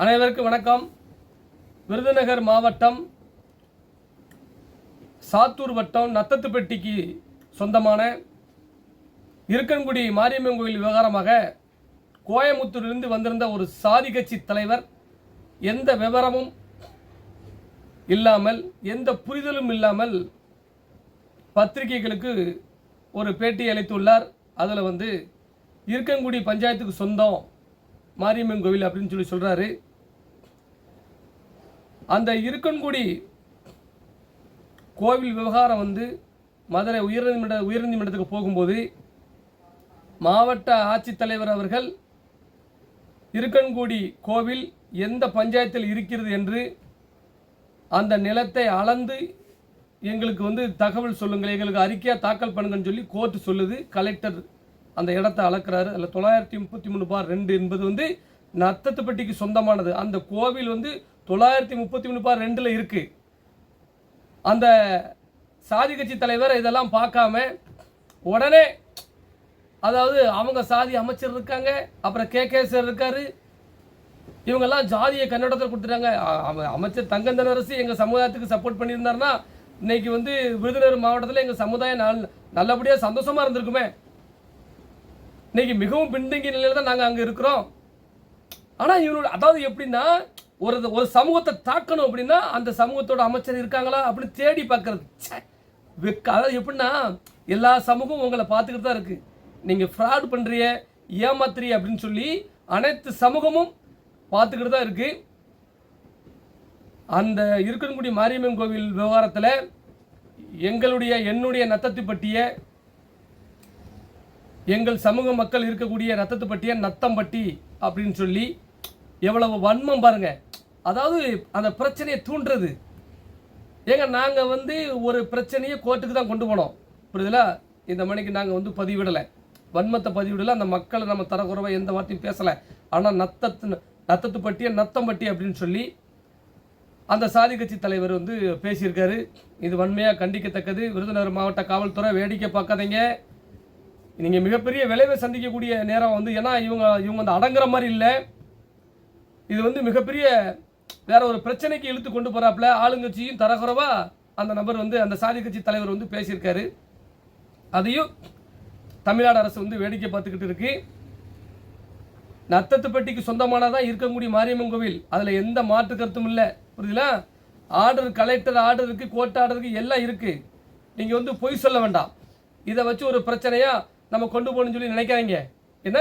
அனைவருக்கும் வணக்கம். விருதுநகர் மாவட்டம் சாத்தூர் வட்டம் நத்தத்துப்பட்டிக்கு சொந்தமான இருக்கன்குடி மாரியம்மன் கோயில் விவகாரமாக கோயமுத்தூரிலிருந்து வந்திருந்த ஒரு சாதி கட்சி தலைவர் எந்த விவரமும் இல்லாமல் எந்த புரிதலும் இல்லாமல் பத்திரிகைகளுக்கு ஒரு பேட்டி அளித்துள்ளார். அதில் வந்து இருக்கன்குடி பஞ்சாயத்துக்கு சொந்தம். மாரியம்மன் கோவில் அப்படின்னு சொல்லி சொல்கிறாரு அந்த இருக்கன்குடி கோவில் விவகாரம் வந்து மதுரை உயர்நீதிமன்ற உயர்நீதிமன்றத்துக்கு போகும்போது மாவட்ட ஆட்சித்தலைவர் அவர்கள் இருக்கன்குடி கோவில் எந்த பஞ்சாயத்தில் இருக்கிறது என்று அந்த நிலத்தை அளந்து எங்களுக்கு வந்து தகவல் சொல்லுங்கள் எங்களுக்கு அறிக்கையாக தாக்கல் பண்ணுங்கன்னு சொல்லி கோர்ட்டு சொல்லுது. கலெக்டர் அந்த இடத்த அளக்குறாரு. அதில் தொள்ளாயிரத்தி முப்பத்தி மூணு பார் ரெண்டு என்பது வந்து நத்தத்துப்பட்டிக்கு சொந்தமானது. அந்த கோவில் வந்து தொள்ளாயிரத்தி முப்பத்தி மூணு பார் ரெண்டில் இருக்குது அந்த சாதி கட்சி தலைவர் இதெல்லாம் பார்க்காம உடனே அதாவது அவங்க சாதி அமைச்சர் இருக்காங்க அப்புறம் கே. கே. சார் இருக்காரு. இவங்கெல்லாம் ஜாதியை கண்ணோட்டத்தில் கொடுத்துட்டாங்க. அமைச்சர் தங்கந்தனரசு எங்கள் சமுதாயத்துக்கு சப்போர்ட் பண்ணியிருந்தாருன்னா இன்னைக்கு வந்து விருதுநகர் மாவட்டத்தில் எங்கள் சமுதாயம் நல் நல்லபடியாக சந்தோஷமாக இருந்திருக்குமே. இன்னைக்கு மிகவும் பின்தங்கிய நிலையில் தான் நாங்கள் அங்கே இருக்கிறோம். ஆனால் இவனோட அதாவது எப்படின்னா ஒரு ஒரு சமூகத்தை தாக்கணும் அப்படின்னா அந்த சமூகத்தோட அமைச்சர் இருக்காங்களா அப்படின்னு தேடி பார்க்கறது. அதாவது எப்படின்னா எல்லா சமூகமும் உங்களை பார்த்துக்கிட்டு தான் இருக்குது நீங்கள் ஃப்ராட் பண்ணுறிய ஏமாத்துறிய அப்படின்னு சொல்லி அனைத்து சமூகமும் பார்த்துக்கிட்டு தான் இருக்குது அந்த இருக்கன்குடி மாரியம்மன் கோவில் விவகாரத்தில் எங்களுடைய என்னுடைய நத்தத்துப்பட்டியை எங்கள் சமூக மக்கள் இருக்கக்கூடிய ரத்தத்துப்பட்டிய நத்தம்பட்டி அப்படின்னு சொல்லி எவ்வளவு வன்மம் பாருங்க. அதாவது அந்த பிரச்சனையை தூண்டுறது. ஏங்க நாங்கள் வந்து ஒரு பிரச்சனையை கோர்ட்டுக்கு தான் கொண்டு போனோம். புரியுதுல? இந்த மணிக்கு நாங்கள் வந்து பதிவிடலை. வன்மத்தை பதிவிடலை. அந்த மக்களை நம்ம தரக்குறவை எந்த வார்த்தையும் பேசலை. ஆனால் நத்தத்து நத்தத்துப்பட்டிய நத்தம்பட்டி அப்படின்னு சொல்லி அந்த சாதி கட்சி தலைவர் வந்து பேசியிருக்காரு. இது வன்மையாக கண்டிக்கத்தக்கது. விருதுநகர் மாவட்ட காவல்துறை வேடிக்கை பார்க்காதீங்க. நீங்கள் மிகப்பெரிய விளைவை சந்திக்கக்கூடிய நேரம் வந்து ஏன்னா இவங்க இவங்க வந்து அடங்குற மாதிரி இல்லை. இது வந்து மிகப்பெரிய வேற ஒரு பிரச்சனைக்கு இழுத்து கொண்டு போகிறாப்புல ஆளுங்கட்சியும் தரக்குறவா அந்த நபர் வந்து அந்த சாதி கட்சி தலைவர் வந்து பேசியிருக்காரு. அதையும் தமிழ்நாடு அரசு வந்து வேடிக்கை பார்த்துக்கிட்டு இருக்கு. நத்தத்துப்பட்டிக்கு சொந்தமானதான் இருக்கக்கூடிய மாரியம்மன் கோவில். அதில் எந்த மாற்று கருத்தும் இல்லை. புரியுதுல ஆர்டர் கலெக்டர் ஆர்டர் இருக்குது கோர்ட் ஆர்டர் எல்லாம் இருக்குது நீங்கள் வந்து பொய் சொல்ல வேண்டாம். இதை வச்சு ஒரு பிரச்சனையாக நம்ம கொண்டு போகணும்னு சொல்லி நினைக்காதீங்க. என்ன?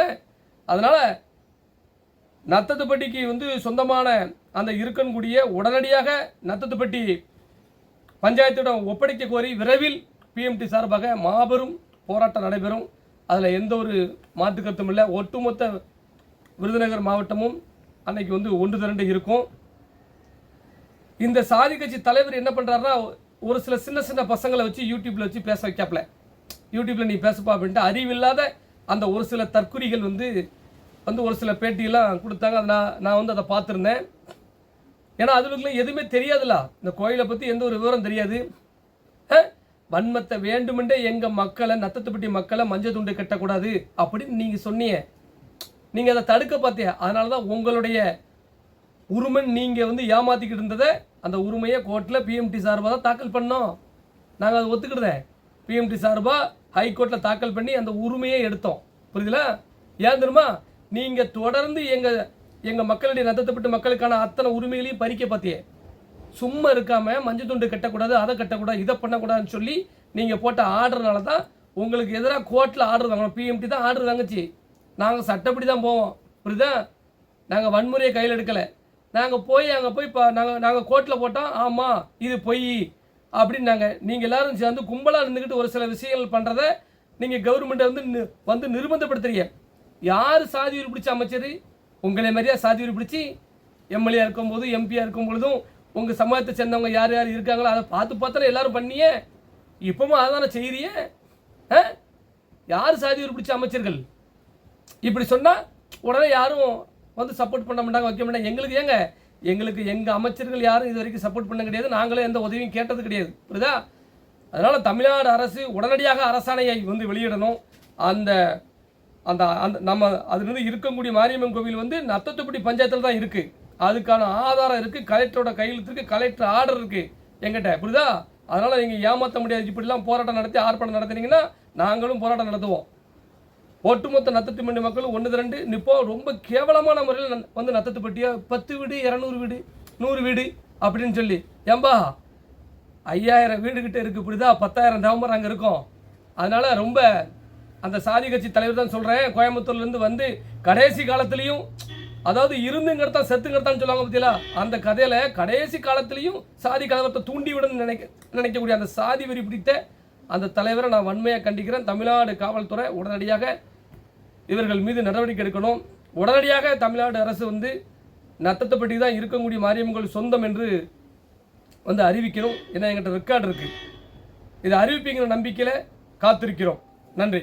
அதனால் நத்தத்துப்பட்டிக்கு வந்து சொந்தமான அந்த இருக்கன்குடிய உடனடியாக நத்தத்துப்பட்டி பஞ்சாயத்திடம் ஒப்படைக்க கோரி விரைவில் பிஎம்டி சார்பாக மாபெரும் போராட்டம் நடைபெறும். அதில் எந்த ஒரு மாற்று கருத்தும் இல்லை. ஒட்டுமொத்த விருதுநகர் மாவட்டமும் அன்னைக்கு வந்து ஒன்று திரண்டு இருக்கும். இந்த சாதி கட்சி தலைவர் என்ன பண்ணுறாருன்னா ஒரு சில சின்ன சின்ன பசங்களை வச்சு யூடியூப்பில் வச்சு பேச வைக்காப்ல யூடியூப்பில் நீ பேசப்பா அப்படின்ட்டு அறிவில்லாத அந்த ஒரு சில தற்குறிகள் வந்து வந்து ஒரு சில பேட்டியெல்லாம் கொடுத்தாங்க. அதை நான் நான் வந்து அதை பார்த்துருந்தேன். ஏன்னா அதுகளுக்குலாம் எதுவுமே தெரியாதுல்ல இந்த கோயிலை பற்றி எந்த ஒரு விவரம் தெரியாது. வன்மத்தை வேண்டுமென்றே எங்கள் மக்களை நத்தத்துப்பட்டி மக்களை மஞ்சள் துண்டு கட்டக்கூடாது அப்படின்னு நீங்கள் சொன்னீங்க. நீங்கள் அதை தடுக்க பார்த்தியா? அதனால தான் உங்களுடைய உரிமை நீங்கள் வந்து ஏமாத்திக்கிட்டு இருந்ததை அந்த உரிமையை கோர்ட்டில் பிஎம்டி சார்பாக தான் தாக்கல் பண்ணோம். நாங்கள் அதை ஒத்துக்கிடுதேன் பிஎம்டி சார்பாக ஹைகோர்ட்டில் தாக்கல் பண்ணி அந்த உரிமையை எடுத்தோம். புரியுதுல? ஏன் தெரியுமா? நீங்கள் தொடர்ந்து எங்கள் எங்கள் மக்களுடைய நத்தப்பட்ட மக்களுக்கான அத்தனை உரிமைகளையும் பறிக்க பார்த்தியே. சும்மா இருக்காம மஞ்சள் துண்டு கட்டக்கூடாது அதை கட்டக்கூடாது இதை பண்ணக்கூடாதுன்னு சொல்லி நீங்கள் போட்ட ஆர்டர்னால தான் உங்களுக்கு எதிராக கோர்ட்டில் ஆர்டர் வாங்கணும். பிஎம்டி தான் ஆர்டர் வாங்குச்சு. நாங்கள் சட்டப்படி தான் போவோம். புரியுதா? நாங்கள் வன்முறையை கையில் எடுக்கலை. நாங்கள் போய் அங்கே போய் இப்போ நாங்கள் நாங்கள் கோர்ட்டில் போட்டோம். ஆமாம் இது பொய். அப்படின்னாங்க. நீங்கள் எல்லாரும் சேர்ந்து கும்பலாக இருந்துக்கிட்டு ஒரு சில விஷயங்கள் பண்ணுறத நீங்கள் கவர்மெண்ட்டை வந்து வந்து நிர்பந்தப்படுத்துறீங்க. யார் சாதி உரி பிடிச்ச அமைச்சர்? உங்களை மாதிரியா சாதி உரி பிடிச்சி எம்எல்ஏ இருக்கும்போது எம்பியாக இருக்கும் பொழுதும் உங்கள் சமூகத்தை சேர்ந்தவங்க யார் யார் இருக்காங்களோ அதை பார்த்து பார்த்தாலும் எல்லாரும் பண்ணியே. இப்பவும் அதான செய்தியே ஆ? யார் சாதி உரி பிடிச்ச அமைச்சர்கள்? இப்படி சொன்னால் உடனே யாரும் வந்து சப்போர்ட் பண்ண மாட்டாங்க வைக்க மாட்டாங்க. எங்களுக்கு ஏங்க எங்களுக்கு எங்கள் அமைச்சர்கள் யாரும் இது வரைக்கும் சப்போர்ட் பண்ண கிடையாது. நாங்களே எந்த உதவியும் கேட்டது கிடையாது. புரியுதா? அதனால் தமிழ்நாடு அரசு உடனடியாக அரசாணையை வந்து வெளியிடணும். அந்த அந்த அந்த நம்ம அதுலேருந்து இருக்கக்கூடிய மாரியம்மன் கோவில் வந்து நத்தத்துப்பட்டி பஞ்சாயத்தில் தான் இருக்குது அதுக்கான ஆதாரம் இருக்குது கலெக்டரோட கையெழுத்து இருக்குது கலெக்டர் ஆர்டர் இருக்குது எங்கிட்ட. புரியுதா? அதனால் நீங்கள் ஏமாற்ற முடியாது. இப்படிலாம் போராட்டம் நடத்தி ஆர்ப்பாட்டம் நடத்துனீங்கன்னா நாங்களும் போராட்டம் நடத்துவோம். ஒட்டுமொத்த நத்தத்துப்பட்டி மக்களும் ஒன்று ரெண்டு நிப்போம். ரொம்ப கேவலமான முறையில் ந- வந்து நத்தத்துப்பட்டியா பத்து வீடு இரநூறு வீடு நூறு வீடு அப்படின்னு சொல்லி. ஏம்பா ஐயாயிரம் வீடுகிட்ட இருக்கு புரியுதா பத்தாயிரம் தேவமரம் அங்கே இருக்கும். அதனால் ரொம்ப அந்த சாதி கட்சி தலைவர் தான் சொல்கிறேன் கோயம்புத்தூர்லேருந்து வந்து கடைசி காலத்துலேயும் அதாவது இருந்துங்கிறதா செத்துங்கிறதான்னு சொல்லுவாங்க பார்த்தீங்களா அந்த கதையில் கடைசி காலத்துலேயும் சாதி கலவரத்தை தூண்டி விடணும்னு நினைக்க நினைக்கக்கூடிய அந்த சாதி வெறி பிடித்த அந்த தலைவரை நான் வன்மையாக கண்டிக்கிறேன். தமிழ்நாடு காவல்துறை உடனடியாக இவர்கள் மீது நடவடிக்கை எடுக்கணும். உடனடியாக தமிழ்நாடு அரசு வந்து நத்தத்தைப்பட்டி தான் இருக்கக்கூடிய மாரியம்மங்கள் சொந்தம் என்று வந்து அறிவிக்கிறோம் ஏன்னா எங்கிட்ட ரெக்கார்டு இருக்குது இதை அறிவிப்பீங்கிற நம்பிக்கையில் காத்திருக்கிறோம். நன்றி.